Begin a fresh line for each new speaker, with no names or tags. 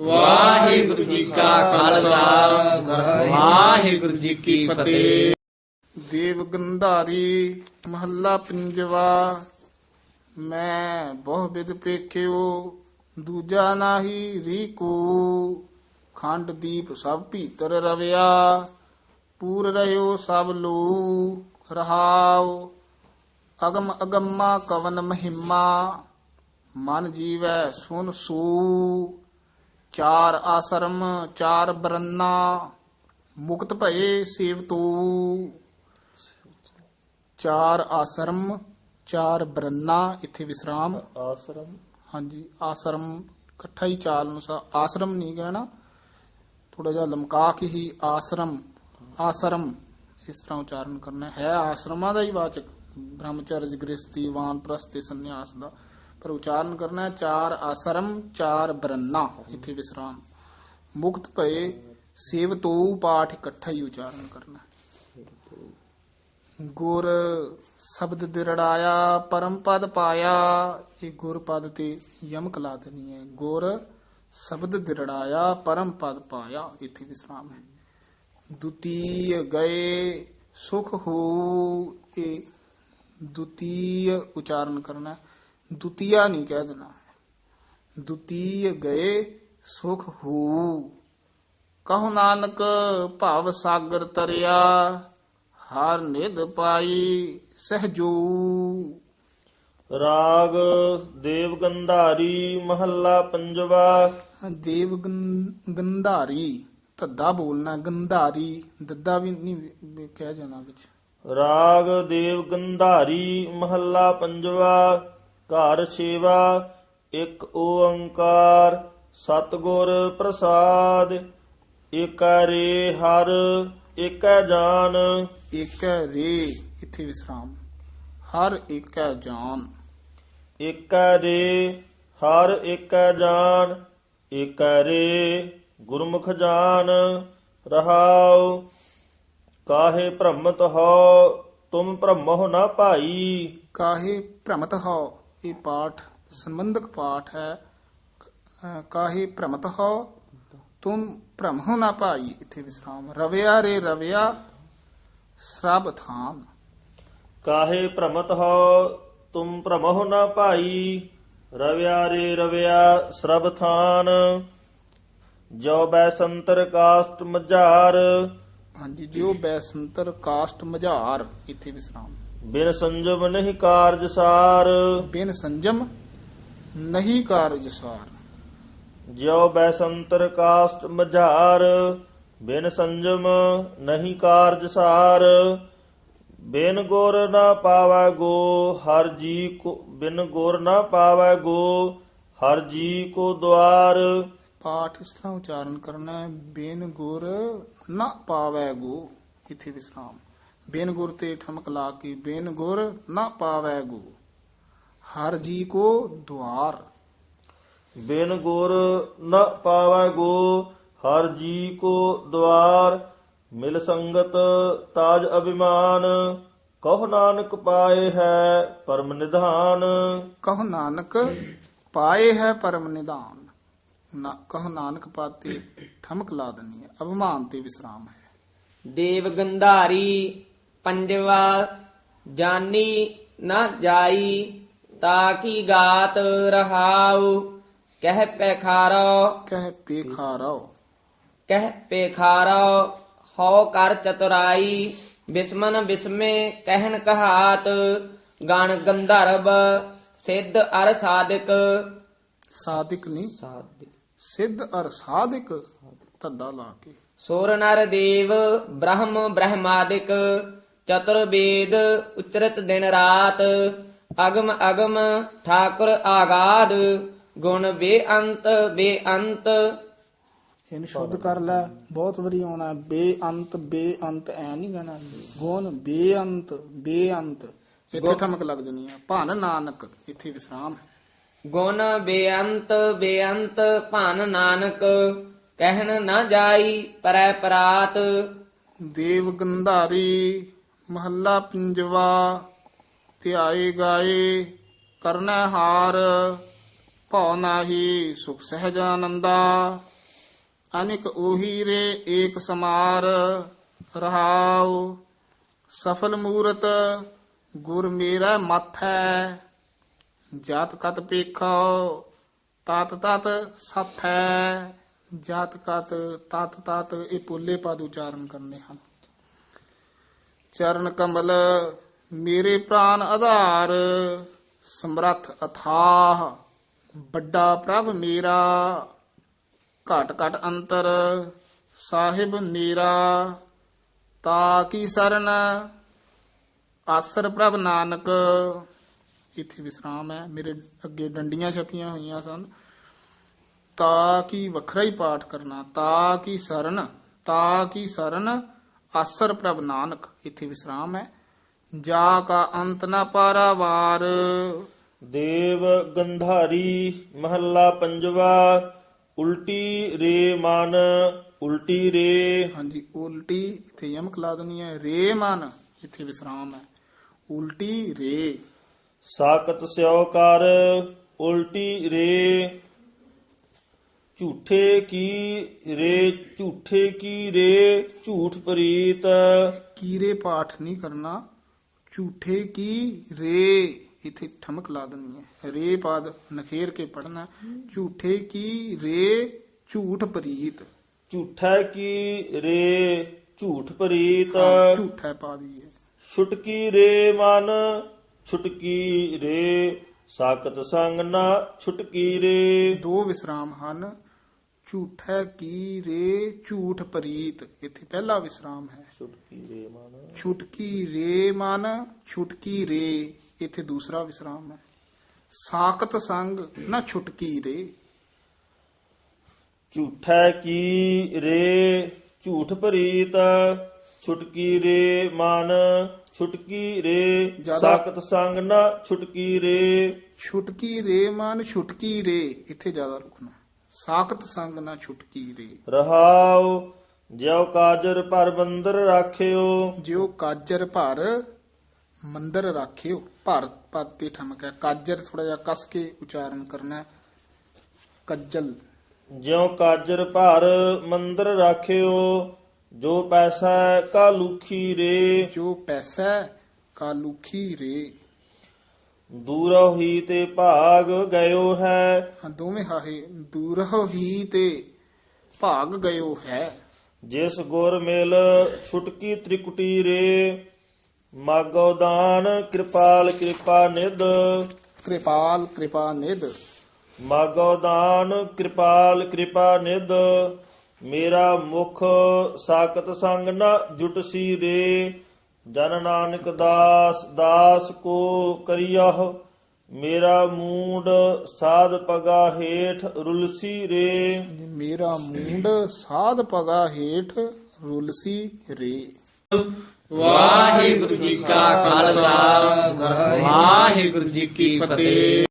ਵਾਹਿਗੁਰੂ ਜੀ ਕਾ ਖਾਲਸਾ। ਵਾਹਿਗੁਰੂ ਜੀ ਕੀ ਫਤਿਹ।
ਦੇਵ ਗੰਧਾਰੀ ਮਹੱਲਾ ਪੰਜਵਾ, ਮੈਂ ਬਹੁ ਬਿਦ ਪੇਖਿਓ, ਦੂਜਾ ਨਾਹੀ ਰੀਕੂ। ਖੰਡ ਦੀਪ ਸਭ ਭੀਤਰ ਰਵਿਆ, ਪੂਰ ਰਹਿਓ ਸਭ ਲੋ ਰਹਾਉ। ਅਗਮ ਅਗਮਾ ਕਵਨ ਮਹਿਮਾ, ਮਨ ਜੀਵੈ ਸੁਨ ਸੂ। ਚਾਰ ਆਸਰਮ ਚਾਰ ਬਰੰਨਾ ਮੁਕਤ ਭਏ ਸੇਵ ਤੂ ਚਾਰ ਆਸਰਮ ਚਾਰ ਬਰੰਨਾ ਇੱਥੇ ਵਿਸਰਾਮ।
ਆਸਰਮ।
ਹਾਂਜੀ ਆਸਰਮ ਇਕੱਠਾ ਹੀ ਚਾਲ ਅਨੁਸਾਰ। ਆਸਰਮ ਨਹੀਂ ਕਹਿਣਾ ਥੋੜਾ ਜਿਹਾ ਲਮਕਾ ਕੇ ਹੀ ਆਸਰਮ ਆਸਰਮ ਇਸ ਤਰ੍ਹਾਂ ਉਚਾਰਨ ਕਰਨਾ ਹੈ। ਆਸ਼ਰਮਾਂ ਦਾ ਹੀ ਵਾਚਕ। ਬ੍ਰਹਮਚਰਜ ਗ੍ਰਸਤੀ ਵਾਨਪ੍ਰਸਥ ਤੇ ਸੰਨਿਆਸ ਦਾ। ਪਰ ਉਚਾਰਨ ਕਰਨਾ ਚਾਰ ਆਸਰਮ, ਚਾਰ ਬਰੰਨਾ। ਇੱਥੇ ਵਿਸਰਾਮ। ਮੁਕਤ ਭਏ, ਸੇਵ ਤੋਂ ਪਾਠ ਇਕੱਠਾ ਹੀ ਉਚਾਰਨ ਕਰਨਾ ਗੁਰ ਸ਼ਬਦ ਦਿਰੜਾਇਆ, ਪਰਮ ਪਦ ਪਾਇਆ, ਇਹ ਗੁਰ ਪਦ ਤੇ ਯਮਕ ਲਾ ਦੇਣੀ ਹੈ। ਗੁਰ ਸ਼ਬਦ ਦਿਰੜਾਇਆ, ਪਰਮ ਪਦ ਪਾਇਆ, ਇੱਥੇ ਵਿਸਰਾਮ ਹੈ। ਦੁਤੀय ਗਏ, ਸੁਖ ਹੋ, ਇਹ ਦੁਤੀय ਉਚਾਰਨ ਕਰਨਾ ਹੈ। ਦੁਤੀਆ ਨਹੀਂ ਕਹਿ ਦੇਣਾ। ਦੁਤੀय ਗਏ ਸੁਖ ਹੋ ਕਹੋ ਨਾਨਕ ਭਵ ਸਾਗਰ ਤਰਿਆ ਹਰ ਨਿਧ ਪਾਈ ਸਹਜੂ
ਰਾਗ ਦੇਵ ਗੰਧਾਰੀ ਮਹੱਲਾ ਪੰਜਵਾ।
ਦੇਵ ਗੰਧਾਰੀ ਧੱਦਾ ਬੋਲਣਾ ਗੰਧਾਰੀ ਦੱਦਾ ਵੀ ਨਹੀਂ ਕਹਿ ਜਾਣਾ ਵਿੱਚ।
ਰਾਗ ਦੇਵ ਗੰਧਾਰੀ ਮਹੱਲਾ ਪੰਜਵਾ। ਘਰ ਸੇਵਾ ਇੱਕ ਓੰਕਾਰ ਸਤਿਗੁਰ ਪ੍ਰਸਾਦ। ਏਕਰੇ ਹਰ ਏਕੈ ਜਾਨ।
ਇੱਕ ਹੈ ਰੇ ਇੱਥੇ ਵਿਸਰਾਮ। ਹਰ ਇੱਕ ਹੈ ਜਾਨ।
ਏਕੈ ਰੇ ਹਰ ਏਕੈ ਜਾਨ। ਏਕੈ ਰੇ ਗੁਰਮੁਖ ਜਾਨ। ਰਹਾਉ ਕਾਹੇ ਭ੍ਰਮਤ ਹੋ ਤੁਮ ਭ੍ਰਮਹੁ ਨਾ ਭਾਈ।
ਕਾਹੇ ਭ੍ਰਮਤ ਹੋ ਇਹ ਪਾਠ ਸੰਬੰਧਕ ਪਾਠ ਹੈ। ਕਾਹੇ ਭ੍ਰਮਤ ਹੋ ਤੁਮ ਭ੍ਰਮਹੁ ਨਾ ਭਾਈ। ਇੱਥੇ ਵਿਸਰਾਮ। ਰਵਿਆ ਰੇ ਰਵਿਆ ਸਰਬ ਥਾਨ
ਕਾਹੇ ਭ੍ਰਮਤ ਹੋ ਤੁਮ ਭ੍ਰਮਹੁ ਨਾ ਭਾਈ। ਰਵਿਆ ਰੇ ਰਵਿਆ ਸਰਬ ਥਾਨ। ਜੋ ਬੈ ਸੰਤਰ ਕਾਸਟ ਮਝਾਰ।
ਹਾਂਜੀ ਜਿਉ ਬੈਸੰਤਰ ਕਾਸ਼ਟ ਮਝਾਰ। ਇੱਥੇ ਵਿਸਰਾਮ।
ਬਿਨ ਸੰਜਮ ਨਹੀਂ ਕਾਰਜ ਸਾਰ।
ਬਿਨ ਸੰਜਮ ਨਹੀਂ ਕਾਰਜ ਸਾਰ।
ਜਿਉ ਬੈ ਸੰਤਰ ਕਾਸਟ ਮਝਾਰ ਬਿਨ ਸੰਜਮ ਨਹੀਂ ਕਾਰਜ ਸਾਰ। ਬਿਨ ਗੁਰ ਨਾ ਪਾਵੈ ਗੋ ਹਰ ਜੀ ਕੋ ਬਿਨ ਗੁਰ ਨਾ ਪਾਵੈ ਗੋ ਹਰ ਜੀ ਕੋ ਦਵਾਰ
ਪਾਠ ਇਸ ਤਰ੍ਹਾਂ ਉਚਾਰਨ ਕਰਨਾ ਹੈ ਬਿਨ ਗੁਰ ਨਾ ਪਾਵੈ ਗੋ ਇੱਥੇ ਵਿਸਰਾਮ। ਬਿਨ ਗੁਰ ਤੇ ਠਮਕ ਲਾ ਕੇ ਬਿਨ ਗੁਰ ਨਾ ਪਾਵੈ ਗੋ ਹਰ ਜੀ ਕੋ ਦੁਆਰ।
ਬਿਨ ਗੁਰ ਨ ਪਾਵੈ ਗੋ ਹਰ ਜੀ ਕੋ ਦਵਾਰ ਮਿਲ ਸੰਗਤ ਤਾਜ ਅਭਿਮਾਨ ਕਹੁ ਨਾਨਕ ਪਾਏ ਹੈ ਪਰਮ ਨਿਧਾਨ।
ਕਹ ਨਾਨਕ ਪਾਏ ਹੈ ਪਰਮ ਨਿਦਾਨ ਨਾ ਕਹ ਨਾਨਕ ਪਾਤੇ ਠਮਕ ਲਾ ਦਨੀ ਹੈ। ਅਭਿਮਾਨ ਤੇ ਵਿਸਰਾਮ ਹੈ।
ਦੇਵ ਗੰਧਾਰੀ ਪੰਜਵਾ ਜਾਨੀ ਨਾ ਜਾਈ ਤਾ ਕੀ ਗਾਤ ਰਹਾਉ? ਕਹਿ ਪੈਖਾਰੋ
ਕਹਿ ਪੇਖਾਰੋ
ਕਹਿ ਪੇਖਾਰੋ ਹਉ ਕਰ ਚਤੁਰਾਈ ਬਿਸਮਨ ਬਿਸਮੇ ਕਹਿਣ ਕਹਾਤ ਗਣ ਗੰਧਰਵ ਸਿੱਧ ਅਰ ਸਾਧਕ।
ਸਾਧਿਕ ਨਹੀਂ
ਸਾਧਕ।
ਸਿੱਧ ਅਰ ਸਾਧਿਕ ਧੱਦਾ ਲਾ ਕੇ।
ਸੋਰ ਨਰ ਦੇਵ ਬ੍ਰਹਮ ਬ੍ਰਹਮਾਦਿਕ। ਚਤੁਰ ਵੇਦ ਉਚਰਤ ਦਿਨ ਰਾਤ ਅਗਮ ਅਗਮ ਠਾਕੁਰ ਆਗਾਦ ਗੁਣ ਬੇਅੰਤ ਬੇਅੰਤ
ਇਹਨੂੰ ਸ਼ੁੱਧ ਕਰ ਲੈ ਬਹੁਤ ਵਾਰੀ ਆਉਣਾ। ਬੇਅੰਤ ਬੇਅੰਤ ਐ ਨਹੀਂ ਕਹਿਣਾ। ਗੁਣ ਬੇਅੰਤ ਬੇਅੰਤ ਇੱਥੇ ਠਮਕ ਲੱਗ ਜਣੀ ਹੈ ਭਨ ਨਾਨਕ ਇੱਥੇ ਵਿਸਰਾਮ ਹੈ।
ਗੁਣ ਬੇਅੰਤ ਬੇਅੰਤ ਭਨ ਨਾਨਕ ਕਹਿਣ ਨਾ ਜਾਈ ਪਰੈ ਪਰਾਤ।
ਦੇਵ ਗੰਧਾਰੀ ਮਹੱਲਾ ਪੰਜਵਾ ਧਿਆਏ ਗਾਏ, ਕਰਨਾ ਹਾਰ, ਭਉ ਨਾਹੀ ਸੁਖ ਸਹਿਜ ਆਨੰਦਾ ਅਨਿਕ ਉਹੀ ਰੇ ਏਕ ਸਮਾਰ, ਰਹਾਉ ਸਫਲ ਮੂਰਤ, ਗੁਰ ਮੇਰਾ ਮਥੈ। ਜਾਤ ਕਤ ਪੇਖੋ ਤਤ ਤਤ ਸਥੈ। ਜਾਤ ਕਤ, ਤਤ ਤਤ, ਇਹ ਪੁੱਲੇ ਪਦ ਉਚਾਰਨ ਕਰਨੇ ਹਨ। ਚਰਨ ਕਮਲ ਮੇਰੇ ਪ੍ਰਾਨ ਆਧਾਰ, ਸਮਰੱਥ ਅਥਾਹ, ਵੱਡਾ ਪ੍ਰਭ ਮੇਰਾ, ਘਟ ਘਟ ਅੰਤਰ ਸਾਹਿਬ ਨੀਰਾ ਤਾ ਕੀ ਸਰਨ ਆਸਰ ਪ੍ਰਭ ਨਾਨਕ। ਇੱਥੇ ਵਿਸਰਾਮ ਹੈ, ਮੇਰੇ ਅੱਗੇ ਡੰਡੀਆਂ ਛਪੀਆਂ ਹੋਈਆਂ ਸਨ। ਤਾ ਕੀ ਵੱਖਰਾ ਹੀ ਪਾਠ ਕਰਨਾ, ਤਾ ਕੀ ਸਰਨ, ਤਾ ਕੀ ਸਰਨ ਆਸਰ ਪ੍ਰਭ ਨਾਨਕ ਇੱਥੇ ਵਿਸਰਾਮ ਹੈ। ਜਾ ਕਾ ਅੰਤ ਨ ਪਾਰਾਵਾਰ।
ਦੇਵ ਗੰਧਾਰੀ ਮਹੱਲਾ ਪੰਜਵਾ ਉਲਟੀ ਰੇ ਮਨ ਉਲਟੀ ਰੇ।
ਹਾਂਜੀ ਉਲਟੀ ਇੱਥੇ ਯਮਕ ਲਾ ਦੇਣੀ ਹੈ ਰੇ ਮਨ ਇੱਥੇ ਵਿਸਰਾਮ ਹੈ। ਉਲਟੀ ਰੇ।
ਸਾਕਤ ਸਿਓ ਕਰ ਉਲਟੀ ਰੇ। ਝੂਠੇ ਕੀ ਰੇ ਝੂਠੇ ਕੀ ਰੇ ਝੂਠ ਪ੍ਰੀਤ।
ਕੀਰੇ ਪਾਠ ਨਹੀਂ ਕਰਨਾ ਝੂਠੇ ਕੀ ਰੇ? ਇੱਥੇ ਠਮਕ ਲਾ ਦੇਣੀ ਹੈ। ਰੇ ਪਾਦ ਨਖੇਰ ਕੇ ਪੜਨਾ ਝੂਠੇ ਕੀ ਰੇ ਝੂਠ ਪ੍ਰੀਤ।
ਝੂਠਾ ਕੀ ਰੇ ਝੂਠ ਪ੍ਰੀਤ।
ਝੂਠਾ ਪਾ ਦਈਏ
ਛੁਟਕੀ ਰੇ ਮਨ ਛੁਟਕੀ ਰੇ। ਸਾਕਤ ਸੰਗ ਨਾ ਛੁਟਕੀ ਰੇ।
ਦੋ ਵਿਸਰਾਮ ਹਨ। ਝੂਠਾ ਕੀ ਰੇ ਝੂਠ ਪ੍ਰੀਤ। ਇੱਥੇ ਪਹਿਲਾ ਵਿਸਰਾਮ ਹੈ।
ਛੁਟਕੀ ਰੇ ਮਨ।
ਛੁਟਕੀ ਰੇ ਮਨ ਛੁਟਕੀ ਰੇ। ਇੱਥੇ ਦੂਸਰਾ ਵਿਸਰਾਮ ਹੈ। ਸਾਖਤ ਸੰਗ ਨਾ ਛੁਟਕੀ ਰੇ।
ਝੂਠਾ ਕੀ ਰੇ ਝੂਠ ਪ੍ਰੀਤ। ਛੁਟਕੀ ਰੇ ਮਨ ਛੁਟਕੀ ਰੇ।
ਜ਼ਿਆਦਾ-
ਸਾਕਤ ਸੰਗ ਨਾ ਛੁਟਕੀ ਰੇ।
ਛੁਟਕੀ ਰੇ ਮਨ ਛੁਟਕੀ ਰੇ। ਇੱਥੇ ਜ਼ਿਆਦਾ ਰੁਕਣਾ। ਸਾਖਤ ਸੰਗ ਨਾ ਛੁਟਕੀ ਰੇ
ਰਹਾਉ ਜਿਉ ਕਾਜਰ ਪਰ ਬੰਦਰ ਰਾਖਿਓ।
ਜਿਉ ਕਾਜਰ ਭਰ ਮੰਦਰ ਰਾਖਿਓ। ਭਰ ਪਦ ਤੇ ਠਮਕ ਹੈ। ਕਾਜਰ ਥੋੜਾ ਜਿਹਾ ਕਸ ਕੇ ਉਚਾਰਨ ਕਰਨਾ ਹੈ। ਕੱਜਲ।
ਜਿਉ ਕਾਜਰ ਭਰ ਮੰਦਰ ਰਾਖਿਓ ਜੋ ਪੈਸਾ ਕਾ ਲੁਖੀ ਰੇ
ਜੋ ਪੈਸਾ ਕਾਲੂਖੀ ਰੇ
ਦੂਰੋਂ ਹੀ ਤੇ ਭਾਗ ਗਇਓ ਹੈ।
ਹਾਂ ਦੋਵੇਂ ਹਾਹੇ ਦੂਰਹੁ ਹੀ ਤੇ ਭਾਗ ਗਇਓ ਹੈ।
ਜਿਸ ਗੁਰ ਮਿਲ ਛੁਟਕੀ ਤ੍ਰਿਕੁਟੀ ਰੇ ਮਾਗੋ ਦਾਨ ਕਿਰਪਾਲ ਕਿਰਪਾ ਨਿਧ।
ਕਿਰਪਾਲ ਕਿਰਪਾ ਨਿਧ।
ਮਾਗੋ ਦਾਨ ਕਿਰਪਾਲ ਕਿਰਪਾ ਨਿਧ। ਮੇਰਾ ਮੁਖ ਸਾਕਤ ਸੰਗ ਨ ਜੁਟਸੀ ਰੇ। ਜਨ ਨਾਨਕ ਦਾਸ ਦਾਸ ਕੋ ਕਰਿਯਹ ਮੇਰਾ ਮੂਡ ਸਾਧ ਪਗਾ ਹੇਠ ਰੁਲਸੀ ਰੇ।
ਮੇਰਾ ਮੂੰਡ ਸਾਧ ਪਗਾ ਹੇਠ ਰੁਲਸੀ ਰੇ।
ਵਾਹਿਗੁਰੂ ਜੀ ਕਾ ਖਾਲਸਾ ਵਾਹਿਗੁਰੂ ਜੀ ਕੀ ਫਤਿਹ।